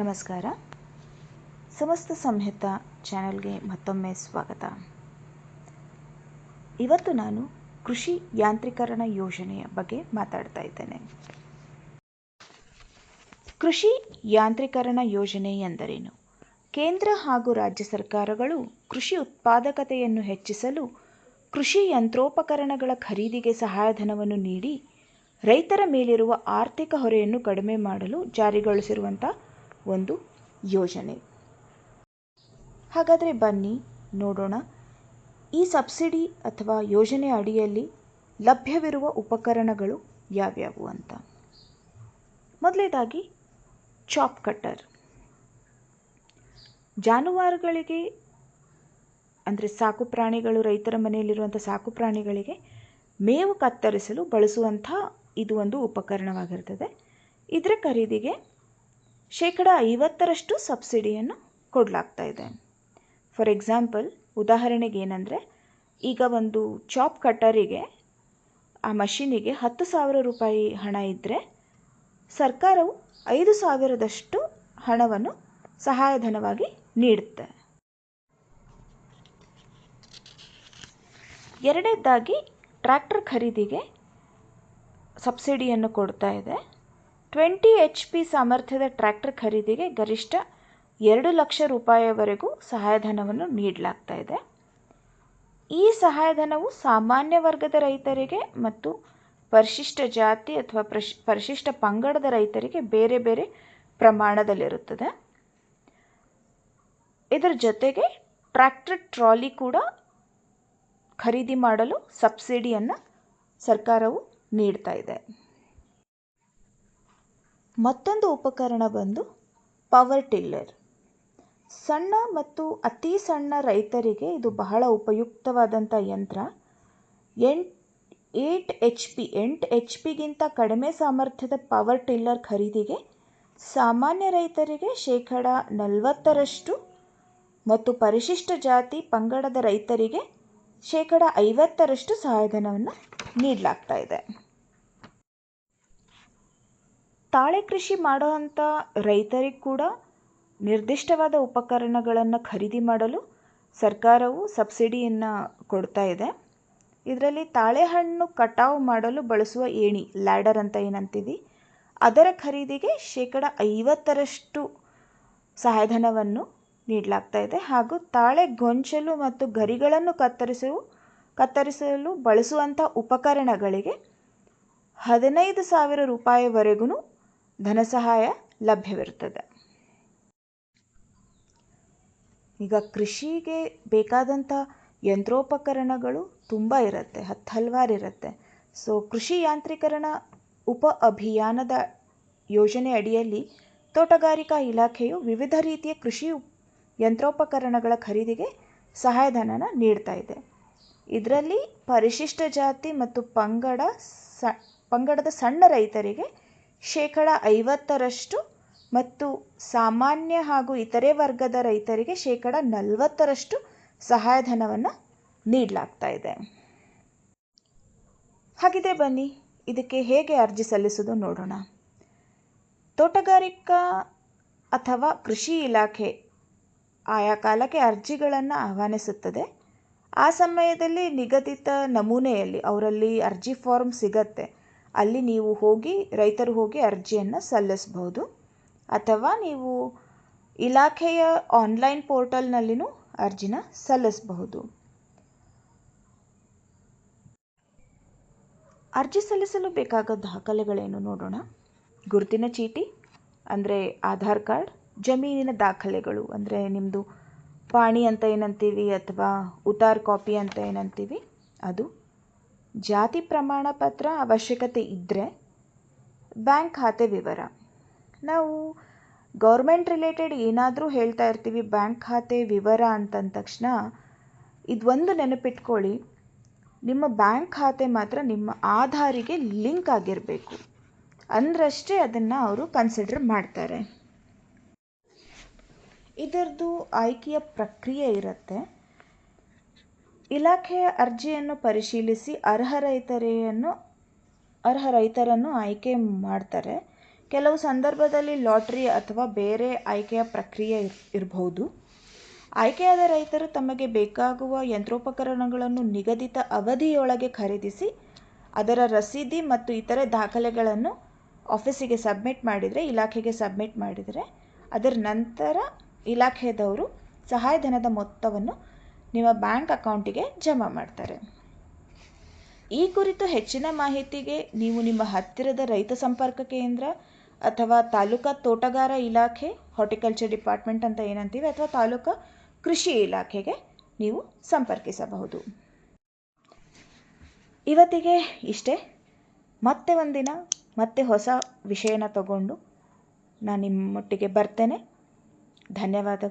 ನಮಸ್ಕಾರ. ಸಮಸ್ತ ಸಂಹಿತ ಚಾನೆಲ್ಗೆ ಮತ್ತೊಮ್ಮೆ ಸ್ವಾಗತ. ಇವತ್ತು ನಾನು ಕೃಷಿ ಯಾಂತ್ರೀಕರಣ ಯೋಜನೆಯ ಬಗ್ಗೆ ಮಾತಾಡ್ತಾ ಇದ್ದೇನೆ. ಕೃಷಿ ಯಾಂತ್ರೀಕರಣ ಯೋಜನೆ ಎಂದರೇನು? ಕೇಂದ್ರ ಹಾಗೂ ರಾಜ್ಯ ಸರ್ಕಾರಗಳು ಕೃಷಿ ಉತ್ಪಾದಕತೆಯನ್ನು ಹೆಚ್ಚಿಸಲು ಕೃಷಿ ಯಂತ್ರೋಪಕರಣಗಳ ಖರೀದಿಗೆ ಸಹಾಯಧನವನ್ನು ನೀಡಿ ರೈತರ ಮೇಲಿರುವ ಆರ್ಥಿಕ ಹೊರೆಯನ್ನು ಕಡಿಮೆ ಮಾಡಲು ಜಾರಿಗೊಳಿಸಿರುವಂಥ ಒಂದು ಯೋಜನೆ. ಹಾಗಾದರೆ ಬನ್ನಿ, ನೋಡೋಣ. ಈ ಸಬ್ಸಿಡಿ ಅಥವಾ ಯೋಜನೆ ಅಡಿಯಲ್ಲಿ ಲಭ್ಯವಿರುವ ಉಪಕರಣಗಳು ಯಾವ್ಯಾವು ಅಂತ. ಮೊದಲನೇದಾಗಿ ಚಾಪ್ ಕಟ್ಟರ್. ಜಾನುವಾರುಗಳಿಗೆ, ಅಂದರೆ ಸಾಕು ಪ್ರಾಣಿಗಳು, ರೈತರ ಮನೆಯಲ್ಲಿರುವಂಥ ಸಾಕು ಪ್ರಾಣಿಗಳಿಗೆ ಮೇವು ಕತ್ತರಿಸಲು ಬಳಸುವಂಥ ಇದು ಒಂದು ಉಪಕರಣವಾಗಿರ್ತದೆ. ಇದರ ಖರೀದಿಗೆ ಶೇಕಡ ಐವತ್ತರಷ್ಟು ಸಬ್ಸಿಡಿಯನ್ನು ಕೊಡಲಾಗ್ತಾ ಇದೆ. ಫಾರ್ ಎಕ್ಸಾಂಪಲ್ ಉದಾಹರಣೆಗೆ ಏನಂದರೆ, ಈಗ ಒಂದು ಚಾಪ್ ಕಟ್ಟರಿಗೆ, ಆ ಮಷೀನಿಗೆ ಹತ್ತು ಸಾವಿರ ರೂಪಾಯಿ ಹಣ ಇದ್ದರೆ ಸರ್ಕಾರವು ಐದು ಸಾವಿರದಷ್ಟು ಹಣವನ್ನು ಸಹಾಯಧನವಾಗಿ ನೀಡುತ್ತೆ. ಎರಡನೇದಾಗಿ, ಟ್ರ್ಯಾಕ್ಟರ್ ಖರೀದಿಗೆ ಸಬ್ಸಿಡಿಯನ್ನು ಕೊಡ್ತಾ ಇದೆ. ಟ್ವೆಂಟಿ ಎಚ್ ಪಿ ಸಾಮರ್ಥ್ಯದ ಟ್ರ್ಯಾಕ್ಟರ್ ಖರೀದಿಗೆ ಗರಿಷ್ಠ ಎರಡು ಲಕ್ಷ ರೂಪಾಯಿವರೆಗೂ ಸಹಾಯಧನವನ್ನು ನೀಡಲಾಗ್ತಾ ಇದೆ. ಈ ಸಹಾಯಧನವು ಸಾಮಾನ್ಯ ವರ್ಗದ ರೈತರಿಗೆ ಮತ್ತು ಪರಿಶಿಷ್ಟ ಜಾತಿ ಅಥವಾ ಪ್ರಶ್, ಪರಿಶಿಷ್ಟ ಪಂಗಡದ ರೈತರಿಗೆ ಬೇರೆ ಬೇರೆ ಪ್ರಮಾಣದಲ್ಲಿರುತ್ತದೆ. ಇದರ ಜೊತೆಗೆ ಟ್ರ್ಯಾಕ್ಟರ್ ಟ್ರಾಲಿ ಕೂಡ ಖರೀದಿ ಮಾಡಲು ಸಬ್ಸಿಡಿಯನ್ನು ಸರ್ಕಾರವು ನೀಡ್ತಾ ಇದೆ. ಮತ್ತೊಂದು ಉಪಕರಣ ಬಂದು ಪವರ್ ಟಿಲ್ಲರ್ ಸಣ್ಣ ಮತ್ತು ಅತಿ ಸಣ್ಣ ರೈತರಿಗೆ ಇದು ಬಹಳ ಉಪಯುಕ್ತವಾದಂಥ ಯಂತ್ರ. ಎಂಟ್ ಏಟ್ ಎಚ್ ಪಿ ಎಂಟು ಎಚ್ ಪಿಗಿಂತ ಕಡಿಮೆ ಸಾಮರ್ಥ್ಯದ ಪವರ್ ಟಿಲ್ಲರ್ ಖರೀದಿಗೆ ಸಾಮಾನ್ಯ ರೈತರಿಗೆ ಶೇಕಡ ನಲವತ್ತರಷ್ಟು ಮತ್ತು ಪರಿಶಿಷ್ಟ ಜಾತಿ ಪಂಗಡದ ರೈತರಿಗೆ ಶೇಕಡ ಐವತ್ತರಷ್ಟು ಸಹಾಯಧನವನ್ನು ನೀಡಲಾಗ್ತಾ ಇದೆ. ತಾಳೆ ಕೃಷಿ ಮಾಡುವಂಥ ರೈತರಿಗೆ ಕೂಡ ನಿರ್ದಿಷ್ಟವಾದ ಉಪಕರಣಗಳನ್ನು ಖರೀದಿ ಮಾಡಲು ಸರ್ಕಾರವು ಸಬ್ಸಿಡಿಯನ್ನು ಕೊಡ್ತಾ ಇದೆ. ಇದರಲ್ಲಿ ತಾಳೆಹಣ್ಣು ಕಟಾವು ಮಾಡಲು ಬಳಸುವ ಏಣಿ, ಲ್ಯಾಡರ್ ಅಂತ ಏನಂತೀವಿ, ಅದರ ಖರೀದಿಗೆ ಶೇಕಡ ಐವತ್ತರಷ್ಟು ಸಹಾಯಧನವನ್ನು ನೀಡಲಾಗ್ತಾ ಇದೆ. ಹಾಗೂ ತಾಳೆ ಗೊಂಚಲು ಮತ್ತು ಗರಿಗಳನ್ನು ಕತ್ತರಿಸಲು ಕತ್ತರಿಸಲು ಬಳಸುವಂಥ ಉಪಕರಣಗಳಿಗೆ ಹದಿನೈದು ಸಾವಿರ ರೂಪಾಯಿವರೆಗೂ ಧನಸಹಾಯ ಲಭ್ಯವಿರುತ್ತದೆ. ಈಗ ಕೃಷಿಗೆ ಬೇಕಾದಂಥ ಯಂತ್ರೋಪಕರಣಗಳು ತುಂಬ ಇರುತ್ತೆ ಹತ್ತು ಹಲವಾರು ಇರುತ್ತೆ. ಸೊ ಕೃಷಿ ಯಾಂತ್ರೀಕರಣ ಉಪ ಅಭಿಯಾನದ ಯೋಜನೆ ಅಡಿಯಲ್ಲಿ ತೋಟಗಾರಿಕಾ ಇಲಾಖೆಯು ವಿವಿಧ ರೀತಿಯ ಕೃಷಿ ಯಂತ್ರೋಪಕರಣಗಳ ಖರೀದಿಗೆ ಸಹಾಯಧನನ ನೀಡ್ತಾ ಇದೆ. ಇದರಲ್ಲಿ ಪರಿಶಿಷ್ಟ ಜಾತಿ ಮತ್ತು ಪಂಗಡ ಸ, ಪಂಗಡದ ಸಣ್ಣ ರೈತರಿಗೆ ಶೇಕಡ ಐವತ್ತರಷ್ಟು ಮತ್ತು ಸಾಮಾನ್ಯ ಹಾಗೂ ಇತರೆ ವರ್ಗದ ರೈತರಿಗೆ ಶೇಕಡ ನಲವತ್ತರಷ್ಟು ಸಹಾಯಧನವನ್ನು ನೀಡಲಾಗ್ತಾ ಇದೆ. ಹಾಗಿದ್ರೆ ಬನ್ನಿ, ಇದಕ್ಕೆ ಹೇಗೆ ಅರ್ಜಿ ಸಲ್ಲಿಸೋದು ನೋಡೋಣ. ತೋಟಗಾರಿಕಾ ಅಥವಾ ಕೃಷಿ ಇಲಾಖೆ ಆಯಾ ಕಾಲಕ್ಕೆ ಅರ್ಜಿಗಳನ್ನು ಆಹ್ವಾನಿಸುತ್ತದೆ. ಆ ಸಮಯದಲ್ಲಿ ನಿಗದಿತ ನಮೂನೆಯಲ್ಲಿ ಅವರಲ್ಲಿ ಅರ್ಜಿ ಫಾರ್ಮ್ ಸಿಗತ್ತೆ. ಅಲ್ಲಿ ನೀವು ಹೋಗಿ ರೈತರು ಹೋಗಿ ಅರ್ಜಿಯನ್ನು ಸಲ್ಲಿಸಬಹುದು ಅಥವಾ ನೀವು ಇಲಾಖೆಯ ಆನ್ಲೈನ್ ಪೋರ್ಟಲ್ನಲ್ಲಿನೂ ಅರ್ಜಿನ ಸಲ್ಲಿಸಬಹುದು. ಅರ್ಜಿ ಸಲ್ಲಿಸಲು ಬೇಕಾದ ದಾಖಲೆಗಳೇನು ನೋಡೋಣ? ಗುರುತಿನ ಚೀಟಿ, ಅಂದರೆ ಆಧಾರ್ ಕಾರ್ಡ್, ಜಮೀನಿನ ದಾಖಲೆಗಳು, ಅಂದರೆ ನಿಮ್ಮದು ಪಾಣಿ ಅಂತ ಏನಂತೀವಿ ಅಥವಾ ಉತಾರ್ ಕಾಪಿ ಅಂತ ಏನಂತೀವಿ, ಅದು ಜಾತಿ ಪ್ರಮಾಣ ಪತ್ರ ಅವಶ್ಯಕತೆ ಇದ್ದರೆ ಬ್ಯಾಂಕ್ ಖಾತೆ ವಿವರ. ನಾವು ಗೌರ್ಮೆಂಟ್ ರಿಲೇಟೆಡ್ ಏನಾದರೂ ಹೇಳ್ತಾ ಇರ್ತೀವಿ, ಬ್ಯಾಂಕ್ ಖಾತೆ ವಿವರ ಅಂತಂದ ತಕ್ಷಣ ಇದೊಂದು ನೆನಪಿಟ್ಕೊಳ್ಳಿ, ನಿಮ್ಮ ಬ್ಯಾಂಕ್ ಖಾತೆ ಮಾತ್ರ ನಿಮ್ಮ ಆಧಾರಿಗೆ ಲಿಂಕ್ ಆಗಿರಬೇಕು. ಅಂದ್ರಷ್ಟೇ ಅದನ್ನು ಅವರು ಕನ್ಸಿಡರ್ ಮಾಡ್ತಾರೆ. ಇದರದ್ದು ಆಯ್ಕೆಯ ಪ್ರಕ್ರಿಯೆ ಇರುತ್ತೆ. ಇಲಾಖೆಯ ಅರ್ಜಿಯನ್ನು ಪರಿಶೀಲಿಸಿ ಅರ್ಹ ರೈತರೆಯನ್ನು, ಅರ್ಹ ರೈತರನ್ನು ಆಯ್ಕೆ ಮಾಡ್ತಾರೆ. ಕೆಲವು ಸಂದರ್ಭದಲ್ಲಿ ಲಾಟ್ರಿ ಅಥವಾ ಬೇರೆ ಆಯ್ಕೆಯ ಪ್ರಕ್ರಿಯೆ ಇರ್, ಇರಬಹುದು. ಆಯ್ಕೆಯಾದ ರೈತರು ತಮಗೆ ಬೇಕಾಗುವ ಯಂತ್ರೋಪಕರಣಗಳನ್ನು ನಿಗದಿತ ಅವಧಿಯೊಳಗೆ ಖರೀದಿಸಿ, ಅದರ ರಸೀದಿ ಮತ್ತು ಇತರೆ ದಾಖಲೆಗಳನ್ನು ಆಫೀಸಿಗೆ ಸಬ್ಮಿಟ್ ಮಾಡಿದರೆ, ಇಲಾಖೆಗೆ ಸಬ್ಮಿಟ್ ಮಾಡಿದರೆ, ಅದರ ನಂತರ ಇಲಾಖೆಯವರು ಸಹಾಯಧನದ ಮೊತ್ತವನ್ನು ನಿಮ್ಮ ಬ್ಯಾಂಕ್ ಅಕೌಂಟಿಗೆ ಜಮಾ ಮಾಡ್ತಾರೆ. ಈ ಕುರಿತು ಹೆಚ್ಚಿನ ಮಾಹಿತಿಗೆ ನೀವು ನಿಮ್ಮ ಹತ್ತಿರದ ರೈತ ಸಂಪರ್ಕ ಕೇಂದ್ರ ಅಥವಾ ತಾಲೂಕಾ ತೋಟಗಾರ ಇಲಾಖೆ ಹಾರ್ಟಿಕಲ್ಚರ್ ಡಿಪಾರ್ಟ್ಮೆಂಟ್ ಅಂತ ಏನಂತೀವಿ ಅಥವಾ ತಾಲೂಕಾ ಕೃಷಿ ಇಲಾಖೆಗೆ ನೀವು ಸಂಪರ್ಕಿಸಬಹುದು. ಇವತ್ತಿಗೆ ಇಷ್ಟೇ. ಮತ್ತೆ ಒಂದಿನ, ಮತ್ತೆ ಹೊಸ ವಿಷಯನ ತಗೊಂಡು ನಾನು ನಿಮ್ಮೊಟ್ಟಿಗೆ ಬರ್ತೇನೆ. ಧನ್ಯವಾದ.